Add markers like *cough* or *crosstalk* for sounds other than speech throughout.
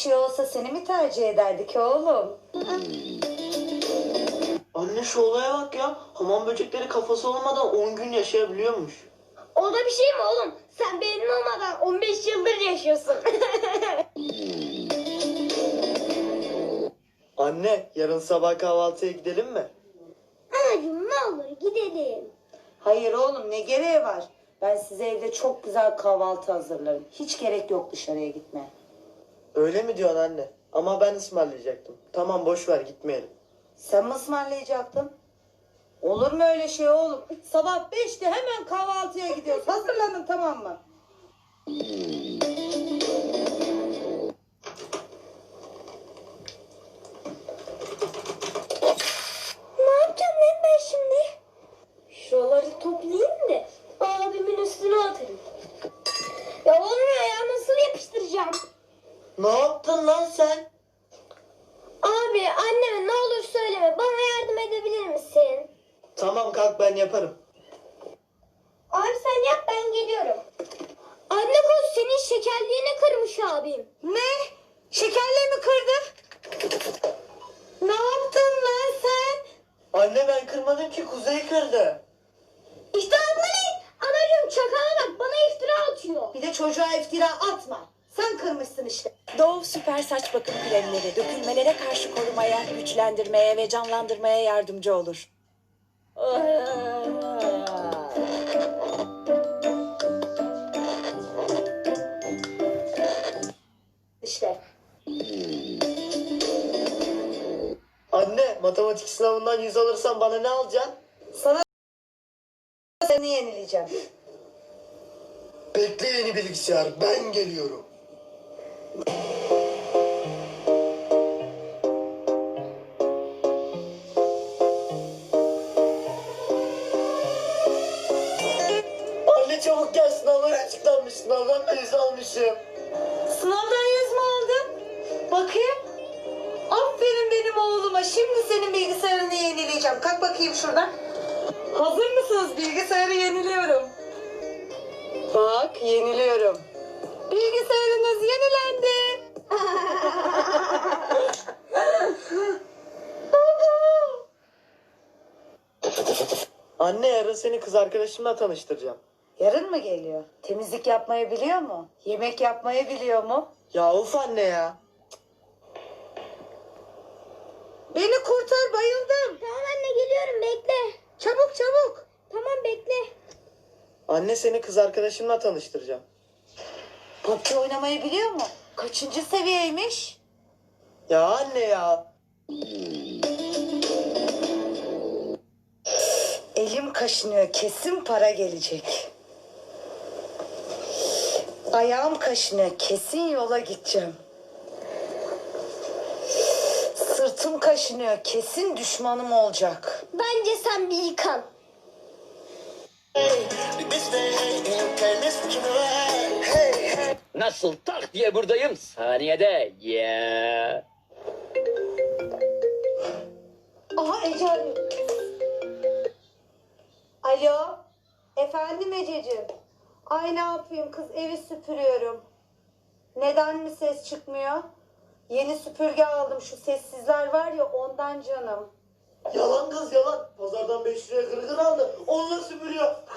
şey olsa seni mi tercih ederdik oğlum? Anne şu olaya bak ya. Hamam böcekleri kafası olmadan 10 gün yaşayabiliyormuş. O da bir şey mi oğlum? Sen benim olmadan 15 yıldır yaşıyorsun. *laughs* Anne yarın sabah kahvaltıya gidelim mi? Anacığım ne olur gidelim. Hayır oğlum ne gereği var? Ben size evde çok güzel kahvaltı hazırlarım. Hiç gerek yok dışarıya gitmeye. Öyle mi diyorsun anne? Ama ben ısmarlayacaktım. Tamam boş ver gitmeyelim. Sen mi ısmarlayacaktın? Olur mu öyle şey oğlum? Sabah beşte hemen kahvaltıya gidiyoruz. Hazırlanın tamam mı? Ne yapacağım lan ben şimdi? Şuraları toplayayım da abimin üstüne atarım. Ya olmuyor ya nasıl yapıştıracağım? Ne yaptın lan sen? Abi anneme ne olur söyleme bana yardım edebilir misin? Tamam kalk ben yaparım. Abi sen yap ben geliyorum. Anne koş senin şekerliğini kırmış abim. Ne? Şekerlerimi kırdı. Ne yaptın lan sen? Anne ben kırmadım ki Kuzey kırdı. İşte ablayı. Anacığım çakala bak bana iftira atıyor. Bir de çocuğa iftira atma. Sen kırmışsın işte. Dove süper saç bakım kremleri dökülmelere karşı korumaya, güçlendirmeye ve canlandırmaya yardımcı olur. İşte. Anne matematik sınavından 100 alırsan bana ne alacaksın? Sana seni yenileyeceğim. Bekle yeni bilgisayar ben geliyorum. Anne çabuk gel sınavlar açıklanmış. Sınavdan da yüz almışım. Sınavdan yüz mü aldın? Bakayım. Aferin benim oğluma. Şimdi senin bilgisayarını yenileyeceğim. Kalk bakayım şuradan. Hazır mısınız? Bilgisayarı yeniliyorum. Bak yeniliyorum. Bilgisayarınız yenilendi. Anne yarın seni kız arkadaşımla tanıştıracağım. Yarın mı geliyor? Temizlik yapmayı biliyor mu? Yemek yapmayı biliyor mu? Ya of anne ya. Beni kurtar bayıldım. Tamam anne geliyorum bekle. Çabuk çabuk. Tamam bekle. Anne seni kız arkadaşımla tanıştıracağım. PUBG oynamayı biliyor mu? Kaçıncı seviyeymiş? Ya anne ya. Elim kaşınıyor. Kesin para gelecek. Ayağım kaşınıyor. Kesin yola gideceğim. Sırtım kaşınıyor. Kesin düşmanım olacak. Bence sen bir yıkan. Nasıl tak diye buradayım saniyede. Yeah. Aha Ece. Alo. Efendim Ececiğim. Ay ne yapayım kız evi süpürüyorum. Neden mi ses çıkmıyor? Yeni süpürge aldım şu sessizler var ya ondan canım. Yalan kız yalan. Pazardan 5 liraya gırgır aldı. Onunla süpürüyor. *laughs*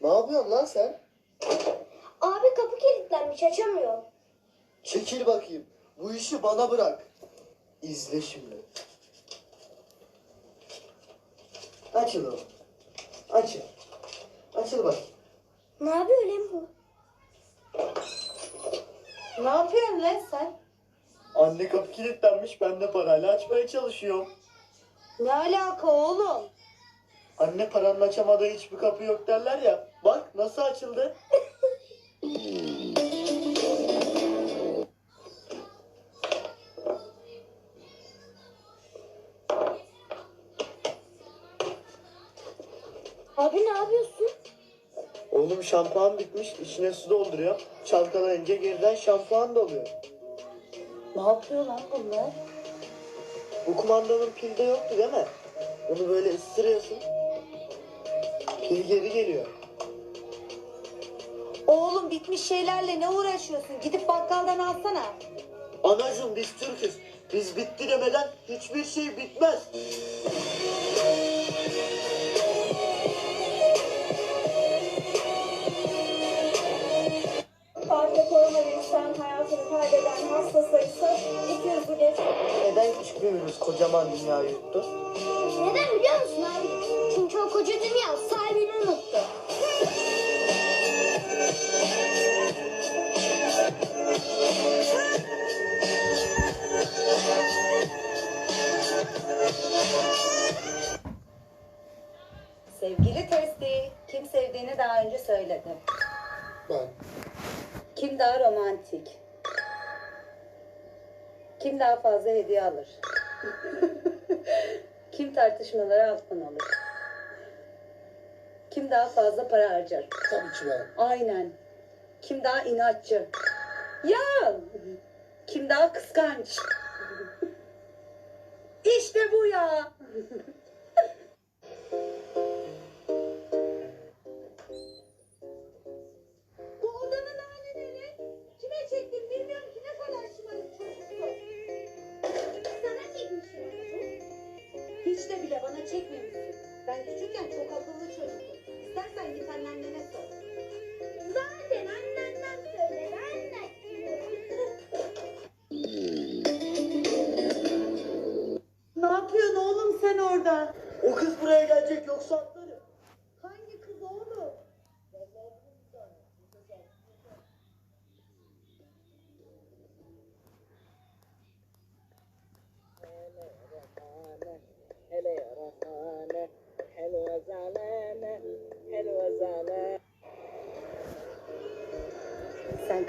ne yapıyorsun lan sen? Abi kapı kilitlenmiş açamıyor. Çekil bakayım. Bu işi bana bırak. İzle şimdi. Açıl oğlum. Açıl. Açıl bakayım. Ne yapıyor lan bu? Ne yapıyorsun lan sen? Anne kapı kilitlenmiş. Ben de parayla açmaya çalışıyorum. Ne alaka oğlum? Anne paranın açamadığı hiçbir kapı yok derler ya. Bak nasıl açıldı. Abi ne yapıyorsun? Oğlum şampuan bitmiş. içine su dolduruyor. Çalkalayınca geriden şampuan doluyor. Ne yapıyor lan bunlar? Bu kumandanın pilde yoktu değil mi? Onu böyle ısırıyorsun. Pil geri geliyor. Oğlum bitmiş şeylerle ne uğraşıyorsun? Gidip bakkaldan alsana. Anacığım biz Türk'üz. Biz bitti demeden hiçbir şey bitmez. Kocaman dünyayı yuttu? Neden biliyor musun abi? Çünkü o koca dünya sahibini unuttu. Sevgili Testi, kim sevdiğini daha önce söyledi. Ben. Kim daha romantik? Kim daha fazla hediye alır? *laughs* Kim tartışmaları alttan alır? Kim daha fazla para harcar? Tabii ki ben. Aynen. Kim daha inatçı? Ya! Kim daha kıskanç? *laughs* işte bu ya. *laughs*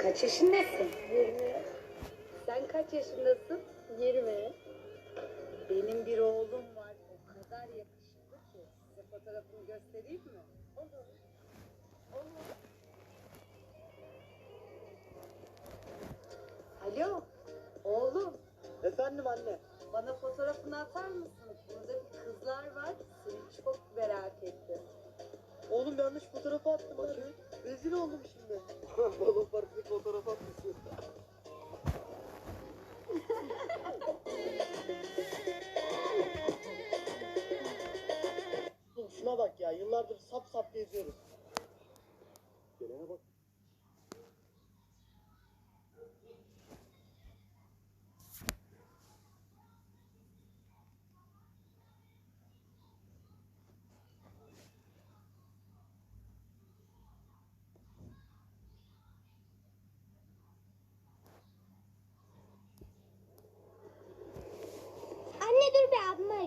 kaç yaşındasın? 20. Sen kaç yaşındasın? 20. Benim bir oğlum var. O kadar yakışıklı ki. Size fotoğrafını göstereyim mi? Olur. Olur. Alo. Oğlum. Efendim anne. Bana fotoğrafını atar mısın? Burada bir kızlar var. Seni çok merak ettim. Oğlum yanlış fotoğrafı attım ben. Rezil oldum şimdi. *laughs* Balon parkındaki fotoğraf atmışsın. Şuna bak ya yıllardır sap sap geziyoruz. Gelene bak.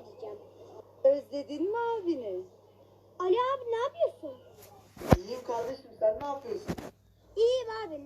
gideceğim. Özledin mi abini? Ali abi ne yapıyorsun? İyiyim kardeşim sen ne yapıyorsun? İyiyim abi.